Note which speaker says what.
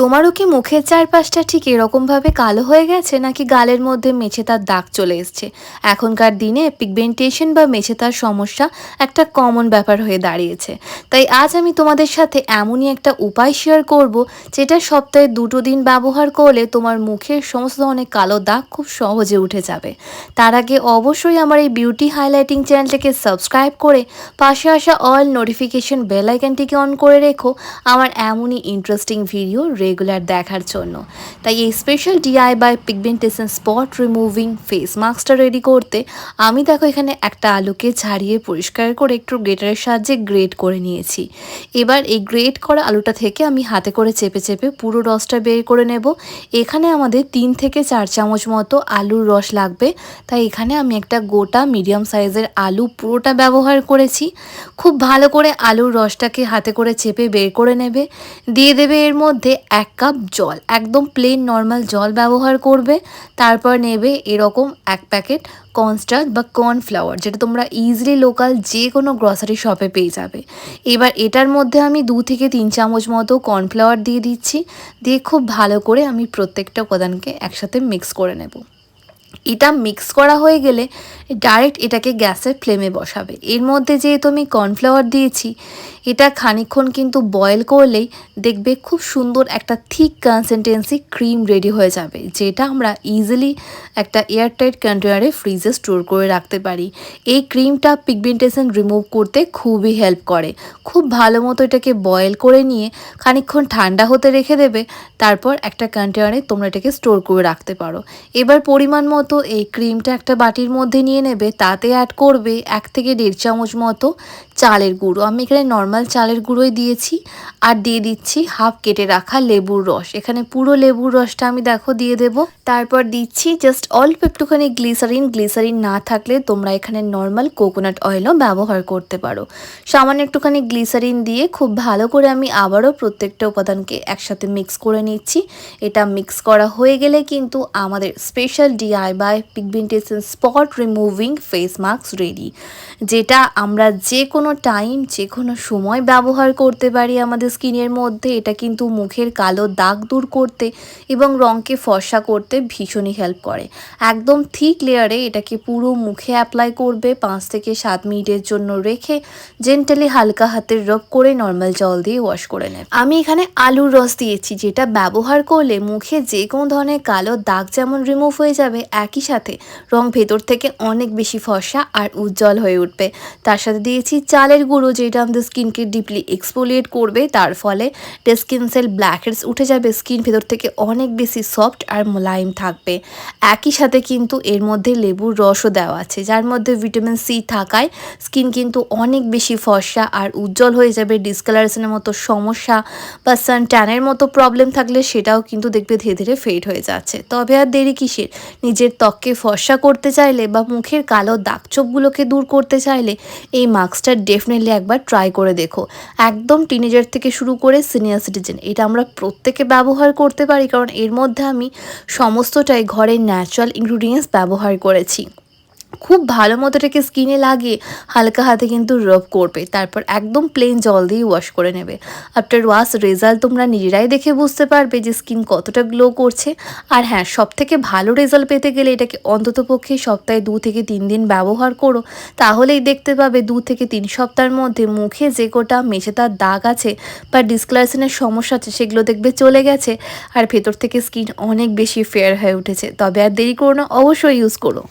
Speaker 1: তোমারও কি মুখের চারপাশটা ঠিক এরকমভাবে কালো হয়ে গেছে, নাকি গালের মধ্যে মেছে তার দাগ চলে এসছে? এখনকার দিনে পিগমেন্টেশন বা মেছে তার সমস্যা একটা কমন ব্যাপার হয়ে দাঁড়িয়েছে। তাই আজ আমি তোমাদের সাথে এমনই একটা উপায় শেয়ার করব, যেটা সপ্তাহে দুটো দিন ব্যবহার করলে তোমার মুখের সমস্ত ধরনের কালো দাগ খুব সহজে উঠে যাবে। তার আগে অবশ্যই আমার এই বিউটি হাইলাইটিং চ্যানেলটাকে সাবস্ক্রাইব করে পাশে আসা অল নোটিফিকেশন বেল আইকনটিকে অন করে রেখো। আমার এমনই ইন্টারেস্টিং ভিডিও রেগুলার দেখার জন্য। তাই এই special DIY pigmentation spot removing face মাস্কটা রেডি করতে আমি দেখো এখানে একটা আলুকে ছাড়িয়ে পরিষ্কার করে একটু গ্রেটারের সাহায্যে গ্রেট করে নিয়েছি। এবার এই গ্রেট করা আলুটা থেকে আমি হাতে করে চেপে চেপে পুরো রসটা বের করে নেব। এখানে আমাদের তিন থেকে চার চামচ মতো আলুর রস লাগবে। তাই এখানে আমি একটা গোটা মিডিয়াম সাইজের আলু পুরোটা ব্যবহার করেছি। খুব ভালো করে আলুর রসটাকে হাতে করে চেপে বের করে নেবে। দিয়ে দেবে এর মধ্যে এক কাপ জল, একদম প্লেন নর্মাল জল ব্যবহার করবে। তারপর নেবে এরকম এক প্যাকেট কর্নস্টার্চ বা কর্নফ্লাওয়ার যেটা তোমরা ইজিলি লোকাল যে কোনো গ্রসারি শপে পেয়ে যাবে। এবার এটার মধ্যে আমি দু থেকে তিন চামচ মতো কর্নফ্লাওয়ার দিয়ে দিচ্ছি। দিয়ে খুব ভালো করে আমি প্রত্যেকটা উপাদানকে একসাথে মিক্স করে নেব। এটা মিক্স করা হয়ে গেলে ডাইরেক্ট এটাকে গ্যাসের ফ্লেমে বসাবে। এর মধ্যে যেহেতু আমি কর্নফ্লাওয়ার দিয়েছি এটা খানিক্ষণ কিন্তু বয়েল করলেই দেখবে খুব সুন্দর একটা থিক কনসিস্টেন্সি ক্রিম রেডি হয়ে যাবে, যেটা আমরা ইজিলি একটা এয়ারটাইট কন্টেনারে ফ্রিজে স্টোর করে রাখতে পারি। এই ক্রিমটা পিগমেন্টেশন রিমুভ করতে খুবই হেল্প করে। খুব ভালো মতো এটাকে বয়েল করে নিয়ে খানিক্ষণ ঠান্ডা হতে রেখে দেবে, তারপর একটা কন্টেনারে তোমরা এটাকে স্টোর করে রাখতে পারো। এবার পরিমাণ মতো এই ক্রিমটা একটা বাটির মধ্যে নিয়ে নেবে, তাতে অ্যাড করবে এক থেকে দেড় চামচ মতো চালের গুঁড়ো। আমি এখানে নর্মাল চালের গুঁড়োই দিয়েছি আর দিয়ে দিচ্ছি হাফ কেটে রাখা লেবুর রস। এখানে পুরো লেবুর রসটা আমি দেখো দিয়ে দেব। তারপর দিচ্ছি জাস্ট অল্প একটুখানি গ্লিসারিন গ্লিসারিন না থাকলে তোমরা এখানে নর্মাল কোকোনাট অয়েলও ব্যবহার করতে পারো। সামান্য একটুখানি গ্লিসারিন দিয়ে খুব ভালো করে আমি আবারও প্রত্যেকটা উপাদানকে একসাথে মিক্স করে নিচ্ছি। এটা মিক্স করা হয়ে গেলে কিন্তু আমাদের special DIY pigmentation spot removing face mask ready যেটা আমরা যে কোনো টাইম যে কোনো সময় ব্যবহার করতে পারি আমাদের স্কিনের মধ্যে, এটা কিন্তু মুখের কালো দাগ দূর করতে এবং রঙকে ফর্সা করতে ভীষণই হেল্প করে। একদম থিক লেয়ারে এটাকে পুরো মুখে অ্যাপ্লাই করবে, পাঁচ থেকে সাত মিনিটের জন্য রেখে জেন্টালি হালকা হাতের রব করে নর্মাল জল দিয়ে ওয়াশ করে নেব। আমি এখানে আলুর রস দিয়েছি, যেটা ব্যবহার করলে মুখে যে কোনো ধরনের কালো দাগ যেমন রিমুভ হয়ে যাবে, একই সাথে রং ভেতর থেকে অনেক বেশি ফর্সা আর উজ্জ্বল হয়ে উঠবে। তার সাথে দিয়েছি চালের গুঁড়ো যেটা আমাদের স্কিনকে ডিপলি এক্সপোলিয়েট করবে, তার ফলে স্কিন সেল ব্ল্যাকহেডস উঠে যাবে স্কিন ভেতর থেকে অনেক বেশি সফট আর মোলায়েম থাকবে। একই সাথে কিন্তু এর মধ্যে লেবুর রসও দেওয়া আছে, যার মধ্যে ভিটামিন সি থাকায় স্কিন কিন্তু অনেক বেশি ফর্সা আর উজ্জ্বল হয়ে যাবে। ডিসকালারেশনের মতো সমস্যা বা সান ট্যানের মতো প্রবলেম থাকলে সেটাও কিন্তু দেখবে ধীরে ধীরে ফেড হয়ে যাচ্ছে। তবে আর দেরি কিসের? নিজের ত্বককে ফর্সা করতে চাইলে বা মুখের কালো দাগচোপগুলোকে দূর করতে চাইলে এই মাস্কটা ডেফিনেটলি একবার ট্রাই করে দেখো। একদম টিনেজার থেকে শুরু করে সিনিয়র সিটিজেন এটা আমরা প্রত্যেকে ব্যবহার করতে পারি, কারণ এর মধ্যে আমি সমস্তটাই ঘরের ন্যাচারাল ইনগ্রিডিয়েন্টস ব্যবহার করেছি। খুব ভালো মতো এটাকে স্কিনে লাগিয়ে হালকা হাতে কিন্তু রব করবে। তারপর একদম প্লেন জল দিয়ে ওয়াশ করে নেবে। আফটার ওয়াশ রেজাল্ট তোমরা নিজেরাই দেখে বুঝতে পারবে যে স্কিন কতটা গ্লো করছে। আর হ্যাঁ সব থেকে ভালো রেজাল্ট পেতে গেলে এটাকে অন্তত পক্ষে সপ্তাহে দু থেকে তিন দিন ব্যবহার করো। তাহলেই দেখতে পাবে দু থেকে তিন সপ্তাহের মধ্যে মুখে যে কোটা মেশে তার দাগ আছে বা ডিসক্লারেশনের সমস্যা আছে, সেগুলো দেখবে চলে গেছে। আর ভেতর থেকে স্কিন অনেক বেশি ফেয়ার হয়ে উঠেছে। তবে আর দেরি করো না, অবশ্যই ইউজ করো।